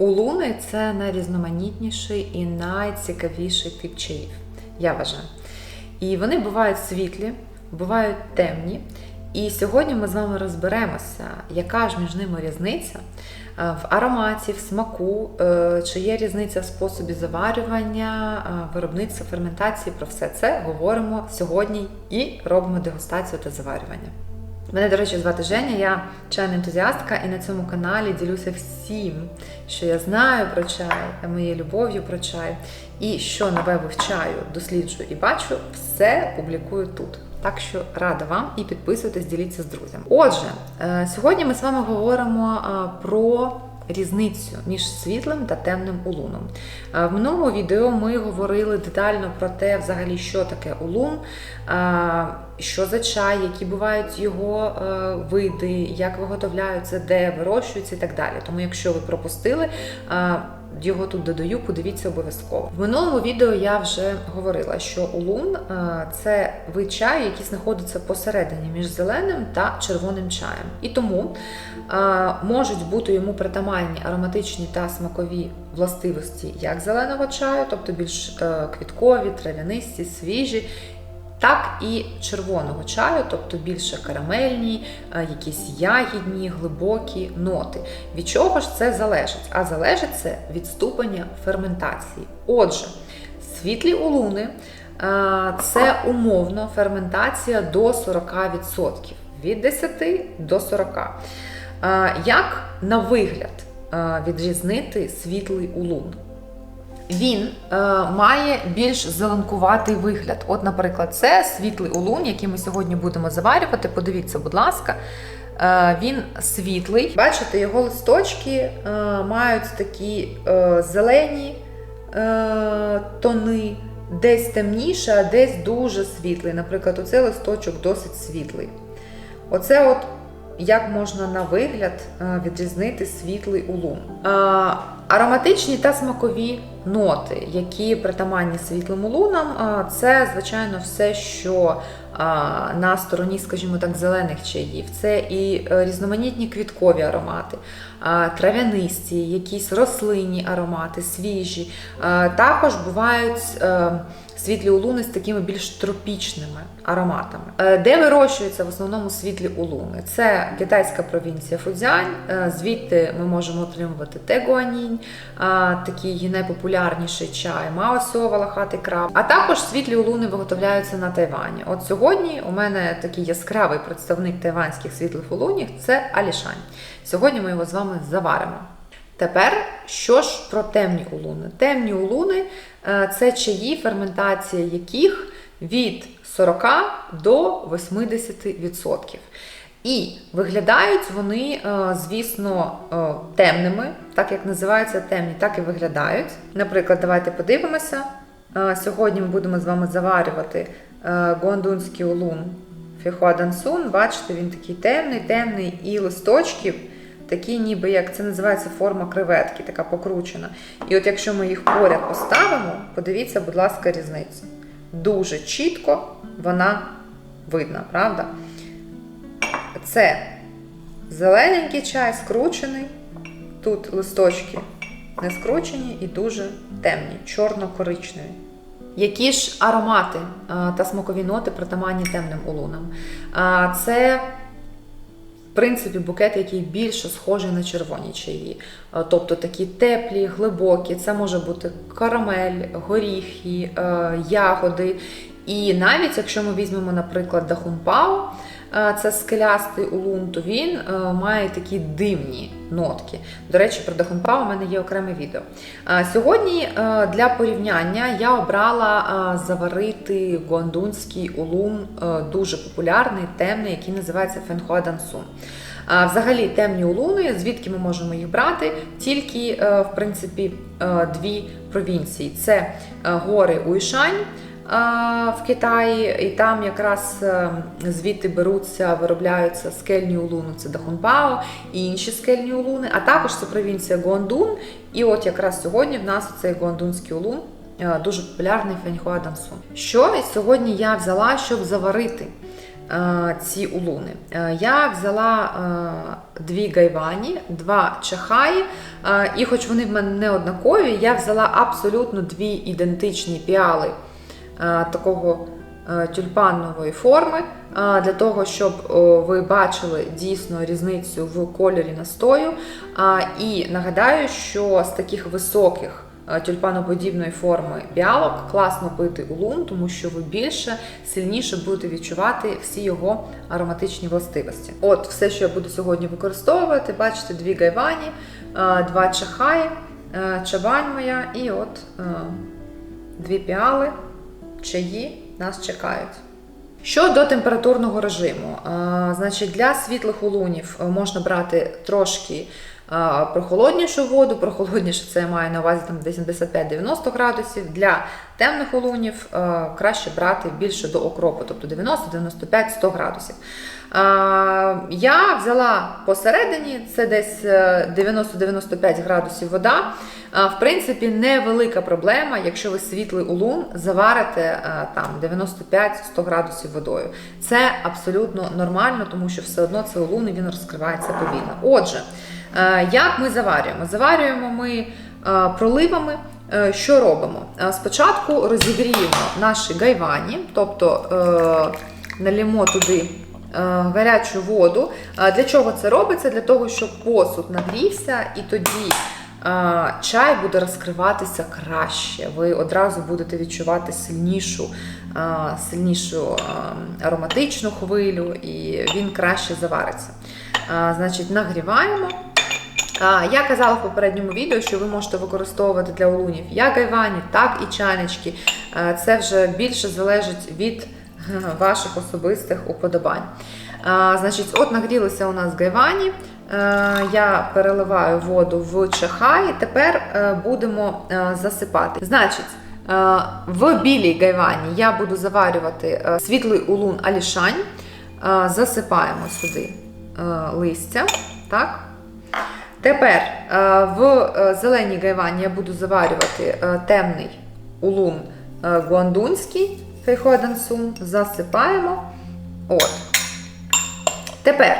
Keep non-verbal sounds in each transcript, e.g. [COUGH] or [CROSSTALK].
Улуни це найрізноманітніший і найцікавіший тип чаїв, я вважаю. І вони бувають світлі, бувають темні. І сьогодні ми з вами розберемося, яка ж між ними різниця е, в ароматі, в смаку, е, чи є різниця в способі заварювання, е, виробництва, ферментації. Про все це говоримо сьогодні і робимо дегустацію та заварювання. Мене, до речі, звати Женя, я чайна ентузіастка, і на цьому каналі ділюся всім, що я знаю про чай, моєю любов'ю про чай. І що нове вивчаю, досліджую і бачу, все публікую тут. Так що рада вам і підписуйтесь, діліться з друзями. Отже, е, сьогодні ми з вами говоримо е, про різницю між світлим та темним улуном. Е, В минулому відео ми говорили детально про те, взагалі, що таке улун, е, що за чай, які бувають його е, види, як виготовляються, де вирощуються і так далі. Тому, якщо ви пропустили, його тут додаю, подивіться обов'язково. В минулому відео я вже говорила, що улун е, це вид чаю, який знаходиться посередині між зеленим та червоним чаєм. І тому е, можуть бути йому притаманні ароматичні та смакові властивості як зеленого чаю, тобто більш е, квіткові, трав'янисті, свіжі. Так і червоного чаю, тобто більше карамельні, е, якісь ягідні, глибокі ноти. Від чого ж це залежить? А залежить це від ступеня ферментації. Отже, світлі улуни е, це умовно ферментація до 40%, від 10 до 40. Е, Як на вигляд відрізнити світлий улун? Він е, має більш зеленкуватий вигляд. От, наприклад, це світлий улун, який ми сьогодні будемо заварювати. Подивіться, будь ласка, е, він світлий. Бачите, його листочки е, мають такі е, зелені е, тони, десь темніше, а десь дуже світлий. Наприклад, оцей листочок досить світлий. Оце от як можна на вигляд е, відрізнити світлий улун. Ароматичні та смакові ноти, які притаманні світлим улунам, е, це, звичайно, все, що на стороні, скажімо так, зелених чаїв. Це і е, різноманітні квіткові аромати, трав'янисті, якісь рослинні аромати, свіжі. Також бувають е, світлі улуни з такими більш тропічними ароматами. Е, Де вирощуються в основному світлі улуни? Це китайська провінція Фудзянь, е, звідти ми можемо отримувати тегуанінь, е, такий найпопулярніший чай, маосьо, валахатий краб. А також світлі улуни виготовляються на Тайвані. От сьогодні у мене такий яскравий представник тайванських світлих улунів це Алішань. Сьогодні ми його з вами заваримо. Тепер що ж про темні улуни? Темні улуни е, це чаї, ферментація яких від 40 до 80%. І виглядають вони, е, звісно, е, темними, так як називаються темні, так і виглядають. Наприклад, давайте подивимося. Сьогодні ми будемо з вами заварювати гондунський улун Фіхуадансун. Бачите, він такий темний, темний, і листочків такі, ніби як це називається форма креветки, така покручена. І от якщо ми їх поряд поставимо, подивіться, будь ласка, різницю. Дуже чітко вона видна, правда? Це зелененький чай, скручений. Тут листочки не скручені і дуже темні, чорно-коричневі. Які ж аромати та смакові ноти притаманні темним улунам? Це принципі, букет, який більше схожий на червоні чаї. Е, Тобто такі теплі, глибокі, це може бути карамель, горіхи, е, ягоди. І навіть якщо ми візьмемо, наприклад, Дахунпау. е, це скелястий улун, то він е, має такі димні нотки. До речі, про дахунпао у мене є окреме відео. Е, Сьогодні е, для порівняння я обрала е, заварити гуандунський улун, е, дуже популярний, темний, який називається Фенхуадансун. А Взагалі темні улуни, звідки ми можемо їх брати? Тільки е, в принципі е, дві провінції: це е, гори Уйшань е, в Китаї, і там якраз е, звідти беруться, виробляються скельні улуни, це Дахунпао і інші скельні улуни, а також це провінція Гуандун. І от якраз сьогодні в нас цей гуандунський улун. е, Дуже популярний Феньхуа Дансун. Що сьогодні я взяла, щоб заварити е, ці улуни. Е, Я взяла е, дві гайвані, два чахаї, е, і хоч вони в мене не однакові, я взяла абсолютно дві ідентичні піали такого е, тюльпанової форми, е, для того, щоб ви бачили дійсно різницю в кольорі настою. І нагадаю, що з таких високих е, тюльпаноподібної форми біалок класно пити улун, тому що ви більше, сильніше будете відчувати всі його ароматичні властивості. От, все, що я буду сьогодні використовувати, бачите, дві гайвані, е, два чахаї, е, чабань моя і от е, дві піали, чаї нас чекають. Щодо температурного режиму, е, значить для світлих улунів е, можна брати трошки е, прохолоднішу воду. Прохолодніше це я маю на увазі там 85-90 градусів. Для темних улунів краще брати більше до окропу, тобто 90-95-100 градусів. Е, Я взяла посередині, це десь е, 90-95 градусів вода. Е, В принципі, невелика проблема, якщо ви світлий улун заварите е, там 95-100 градусів водою. Це абсолютно нормально, тому що все одно це улун і він розкривається повільно. Отже, е, як ми заварюємо? Заварюємо ми е, проливами. Е, Що робимо? Е, Спочатку розігріємо наші гайвані, тобто е, налімо туди е, гарячу воду. Е, Для чого це робиться? Для того, щоб посуд нагрівся, і тоді е, чай буде розкриватися краще. Ви одразу будете відчувати сильнішу, е, сильнішу е, ароматичну хвилю, і він краще завариться. Е, Значить, нагріваємо. Я казала в попередньому відео, що ви можете використовувати для улунів як гайвані, так і чайнички. Е, Це вже більше залежить від е, [LAUGHS] ваших особистих уподобань. А, Значить, от нагрілися у нас гайвані. Е, Я переливаю воду в чахай. Тепер е, будемо е, засипати. Значить, в білій гайвані я буду заварювати світлий улун алішань. Засипаємо сюди листя. Так? Тепер в зеленій гайвані я буду заварювати темний улун е, гуандунський фейхоадансун. Засипаємо. От. Тепер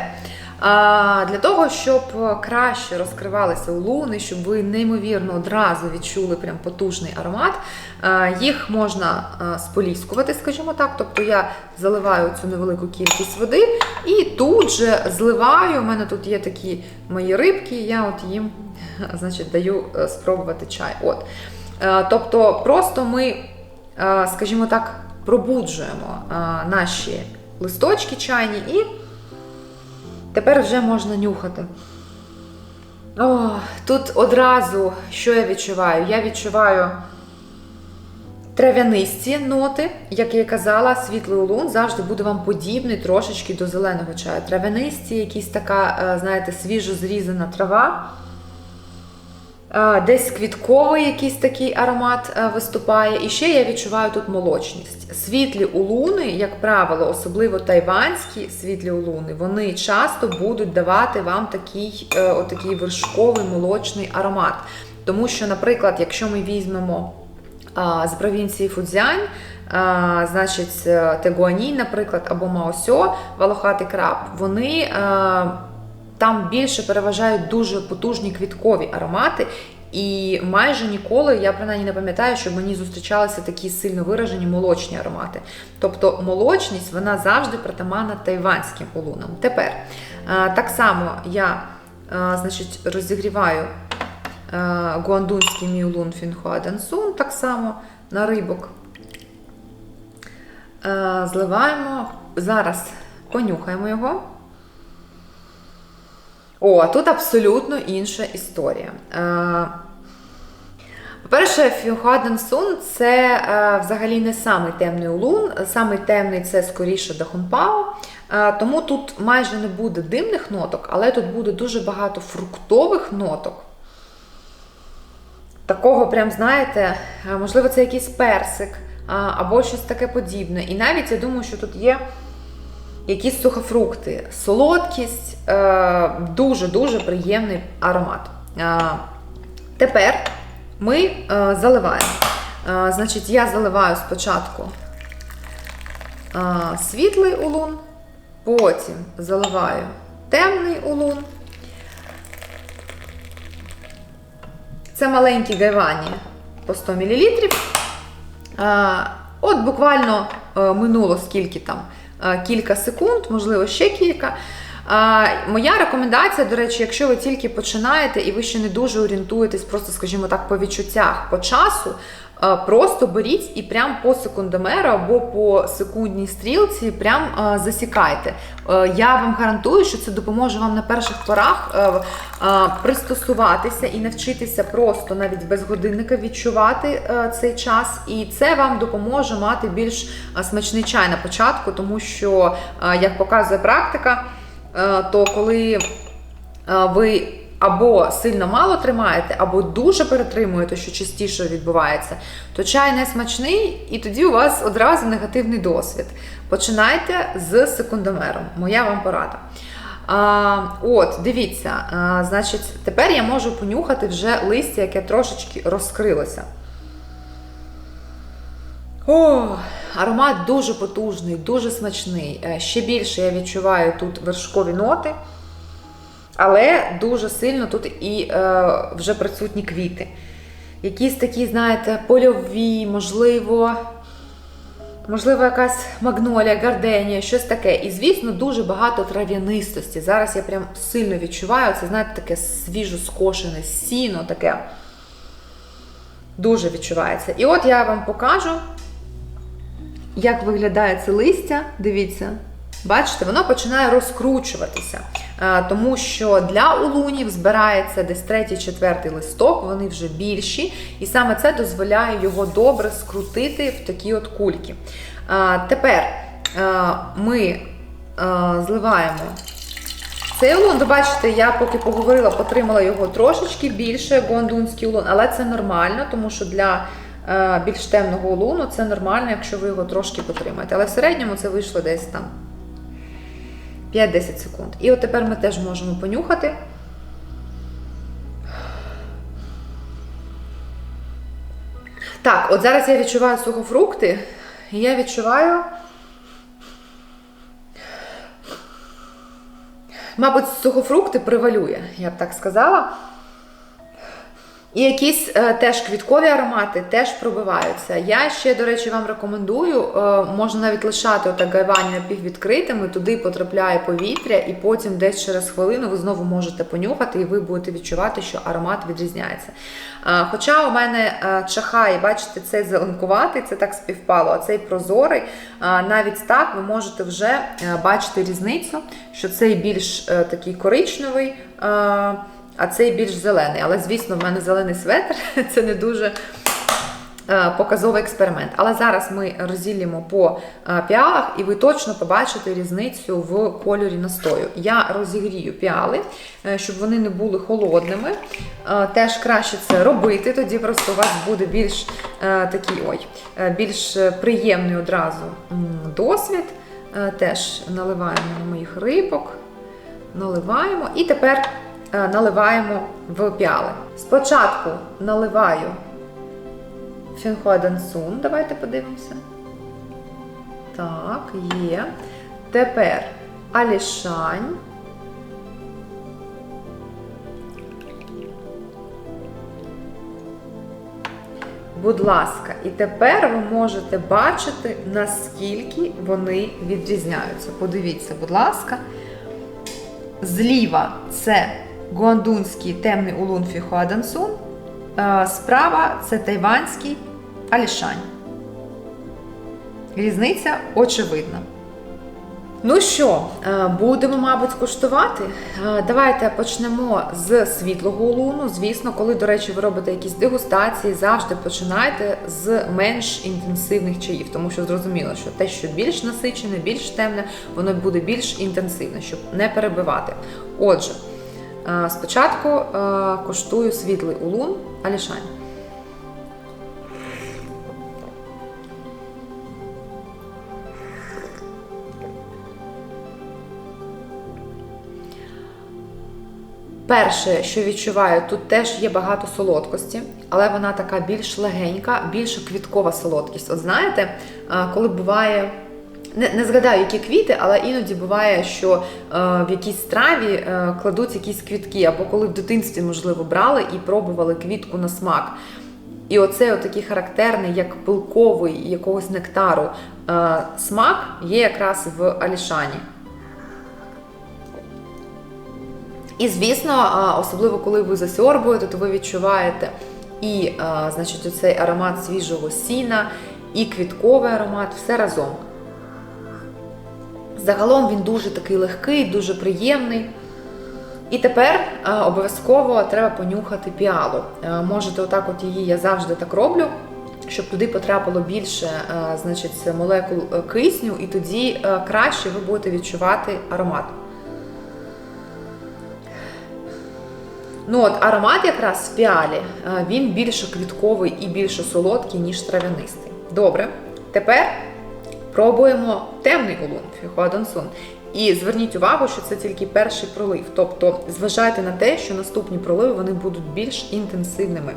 для того, щоб краще розкривалися улуни, щоб ви неймовірно одразу відчули прям потужний аромат, їх можна споліскувати, скажімо так. Тобто я заливаю цю невелику кількість води і тут же зливаю. У мене тут є такі мої рибки, я от їм [LAUGHS] значить, даю е, спробувати чай. От. Е, Тобто, просто ми, е, скажімо так, пробуджуємо е, наші листочки чайні і. Тепер вже можна нюхати. О, тут одразу, що я відчуваю? Я відчуваю трав'янисті ноти, як я казала, світлий улун завжди буде вам подібний трошечки до зеленого чаю. Трав'янисті, якась така, е, знаєте, свіжо зрізана трава. Е, Десь квітковий якийсь такий аромат е, виступає. І ще я відчуваю тут молочність. Світлі улуни, як правило, особливо тайванські світлі улуни, вони часто будуть давати вам такий, е, отакий вершковий молочний аромат. Тому що, наприклад, якщо ми візьмемо з провінції Фудзянь, значить, Тегуанінь, наприклад, або Маосьо, Валохатий краб, вони. Там більше переважають дуже потужні квіткові аромати, і майже ніколи я принаймні не пам'ятаю, щоб мені зустрічалися такі сильно виражені молочні аромати. Тобто молочність вона завжди притаманна тайванським улунам. Тепер е, так само я е, значить, розігріваю е, гуандунський мій улун Фінхуа Дансун, так само на рибок. Зливаємо. Зараз понюхаємо його. О, тут абсолютно інша історія. Е, По-перше, Фюхаден Сун це е, взагалі не самий темний улун. Самий темний це скоріше Дахунпао. Е, Тому тут майже не буде димних ноток, але тут буде дуже багато фруктових ноток. Такого, прям, знаєте, можливо, це якийсь персик або щось таке подібне. І навіть я думаю, що тут є якісь сухофрукти, солодкість, е, дуже-дуже приємний аромат. Е, Тепер ми е, заливаємо. Значить, я заливаю спочатку світлий улун, Потім заливаю темний улун. Це маленькі гайвані по 100 мл. От буквально минуло скільки там, кілька секунд, можливо, ще кілька. Моя рекомендація, до речі, якщо ви тільки починаєте і ви ще не дуже орієнтуєтесь, просто, скажімо так, по відчуттях, по часу, е, просто беріть і прям по секундомеру або по секундній стрілці прям е, засікайте. Е, Я вам гарантую, що це допоможе вам на перших порах пристосуватися і навчитися просто навіть без годинника відчувати цей час. І це вам допоможе мати більш смачний чай на початку, тому що, як показує практика, то коли е, ви або сильно мало тримаєте, або дуже перетримуєте, що частіше відбувається, то чай не смачний, і тоді у вас одразу негативний досвід. Починайте з секундомером. Моя вам порада. А, от, дивіться, а, значить, тепер я можу понюхати вже листя, яке трошечки розкрилося. О, аромат дуже потужний, дуже смачний. Е, Ще більше я відчуваю тут вершкові ноти, але дуже сильно тут і е, вже присутні квіти. Якісь такі, знаєте, польові, можливо, можливо, якась магнолія, гарденія, щось таке. І, звісно, дуже багато трав'янистості. Зараз я прям сильно відчуваю це, знаєте, таке свіжо скошене сіно, таке дуже відчувається. І от я вам покажу, як виглядає це листя. Дивіться. Бачите, воно починає розкручуватися, Е, тому що для улунів збирається десь третій-четвертий листок, вони вже більші, і саме це дозволяє його добре скрутити в такі от кульки. Е, Тепер е, ми зливаємо цей улун. Бачите, я поки поговорила, потримала його трошечки більше, гондунський улун, але це нормально, тому що для більш темного улуну це нормально, якщо ви його трошки потримаєте. Але в середньому це вийшло десь там 5-10 секунд. І от тепер ми теж можемо понюхати. Так, от зараз я відчуваю сухофрукти, і я відчуваю. Мабуть, сухофрукти превалює, я б так сказала. І якісь е, теж квіткові аромати теж пробиваються. Я ще, до речі, вам рекомендую, е, можна навіть лишати отак гайвані напіввідкритими, туди потрапляє повітря, і потім десь через хвилину ви знову можете понюхати, і ви будете відчувати, що аромат відрізняється. Е, хоча у мене е, чахай, бачите, цей зеленкуватий, це так співпало, а цей прозорий, е, навіть так ви можете вже е, бачити різницю, що цей більш е, такий коричневий. е, а цей більш зелений. Але, звісно, в мене зелений светр [LAUGHS] це не дуже е, показовий експеримент. Але зараз ми розділимо по е, піалах, і ви точно побачите різницю в кольорі настою. Я розігрію піали, е, щоб вони не були холодними. Теж краще це робити, тоді просто у вас буде більш такий ой, більш приємний одразу досвід. Теж наливаємо на моїх рибок, наливаємо і тепер наливаємо в піали. Спочатку наливаю Фінхуадансун, давайте подивимося. Так, є. Тепер Алішань. Будь ласка, і тепер ви можете бачити, наскільки вони відрізняються. Подивіться, будь ласка. Зліва це гуандунський темний улун Фіхуадансун, е, справа це тайванський Алішань. Різниця очевидна. Ну що, е, будемо, мабуть, куштувати. Е, Давайте почнемо з світлого улуну. Звісно, коли, до речі, ви робите якісь дегустації, завжди починайте з менш інтенсивних чаїв, тому що зрозуміло, що те, що більш насичене, більш темне, воно буде більш інтенсивне, щоб не перебивати. Отже, спочатку е, куштую світлий улун Алішань. Перше, що відчуваю, тут теж є багато солодкості, але вона така більш легенька, більш квіткова солодкість. От знаєте, е, коли буває не, не згадаю, які квіти, але іноді буває, що е, в якійсь страві е, кладуть якісь квітки, або коли в дитинстві, можливо, брали і пробували квітку на смак. І оцей отакий характерний, як пилковий якогось нектару е, смак є якраз в алішані. І звісно, а, особливо коли ви засьорбуєте, то ви відчуваєте і а, значить, оцей аромат свіжого сіна, і квітковий аромат, все разом. Загалом він дуже такий легкий, дуже приємний. І тепер а, обов'язково треба понюхати піалу. А, можете, отак от її я завжди так роблю, щоб туди потрапило більше а, значить, молекул е, кисню, і тоді краще ви будете відчувати аромат. Ну от аромат якраз в піалі, е, він більше квітковий і більше солодкий, ніж трав'янистий. Добре. Тепер пробуємо темний улун Фіхуадонсун. І зверніть увагу, що це тільки перший пролив. Тобто зважайте на те, що наступні проливи вони будуть більш інтенсивними.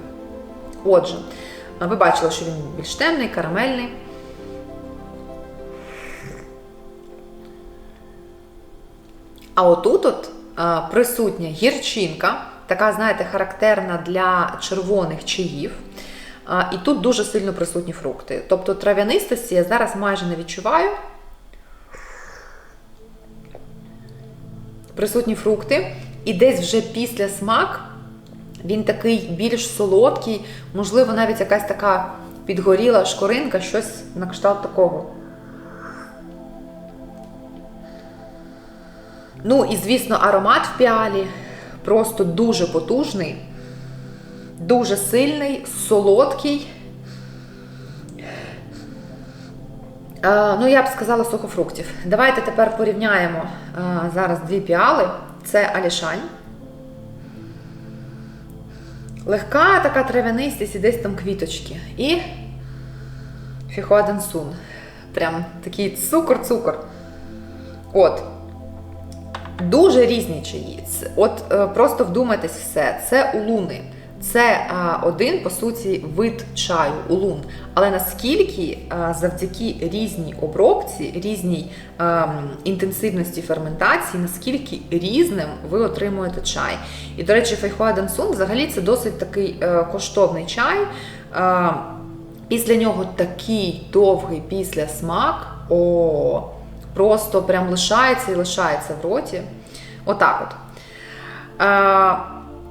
Отже, ви бачили, що він більш темний, карамельний. А отут от присутня гірчинка, така, знаєте, характерна для червоних чаїв. І тут дуже сильно присутні фрукти. Тобто трав'янистості я зараз майже не відчуваю. Присутні фрукти. І десь вже після смак він такий більш солодкий, можливо, навіть якась така підгоріла шкоринка, щось на кшталт такого. Ну і, звісно, аромат в піалі просто дуже потужний, дуже сильний, солодкий. Ну, я б сказала сухофруктів. Давайте тепер порівняємо зараз дві піали. Це алішань. Легка така трав'янистість і десь там квіточки. І фіхуаденсун. Прям такий цукор-цукор. От. Дуже різні чаї. От е, просто вдумайтесь все. Це улуни. Це а, один, по суті, вид чаю, улун. Але наскільки а, завдяки різній обробці, різній а, інтенсивності ферментації, наскільки різним ви отримуєте чай. І, до речі, Фейхуа Денсун взагалі це досить такий е, коштовний чай. Після нього такий довгий післясмак. О, просто прям лишається і лишається в роті. Отак от.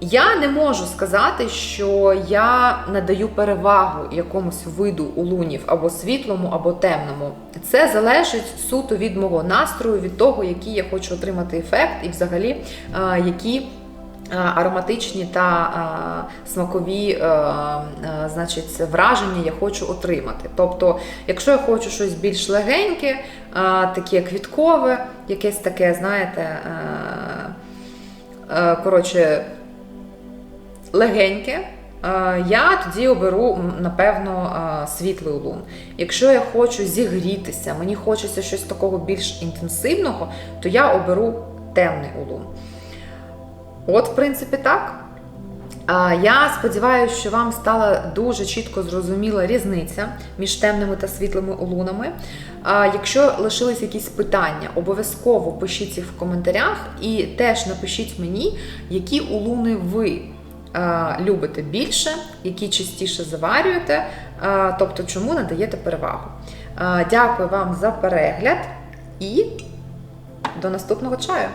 Я не можу сказати, що я надаю перевагу якомусь виду улунів або світлому, або темному. Це залежить суто від мого настрою, від того, який я хочу отримати ефект, і взагалі е, які е, ароматичні та е, смакові е, е, значить, враження я хочу отримати. Тобто, якщо я хочу щось більш легеньке, е, таке квіткове, якесь таке, знаєте, е, е, коротше, легеньке, е, я тоді оберу, напевно, е, світлий улун. Якщо я хочу зігрітися, мені хочеться щось такого більш інтенсивного, то я оберу темний улун. От, в принципі, так. Я сподіваюся, що вам стала дуже чітко зрозуміла різниця між темними та світлими улунами. Якщо лишились якісь питання, обов'язково пишіть їх в коментарях і теж напишіть мені, які улуни ви любите більше, які частіше заварюєте, тобто чому надаєте перевагу. Дякую вам за перегляд і до наступного чаю!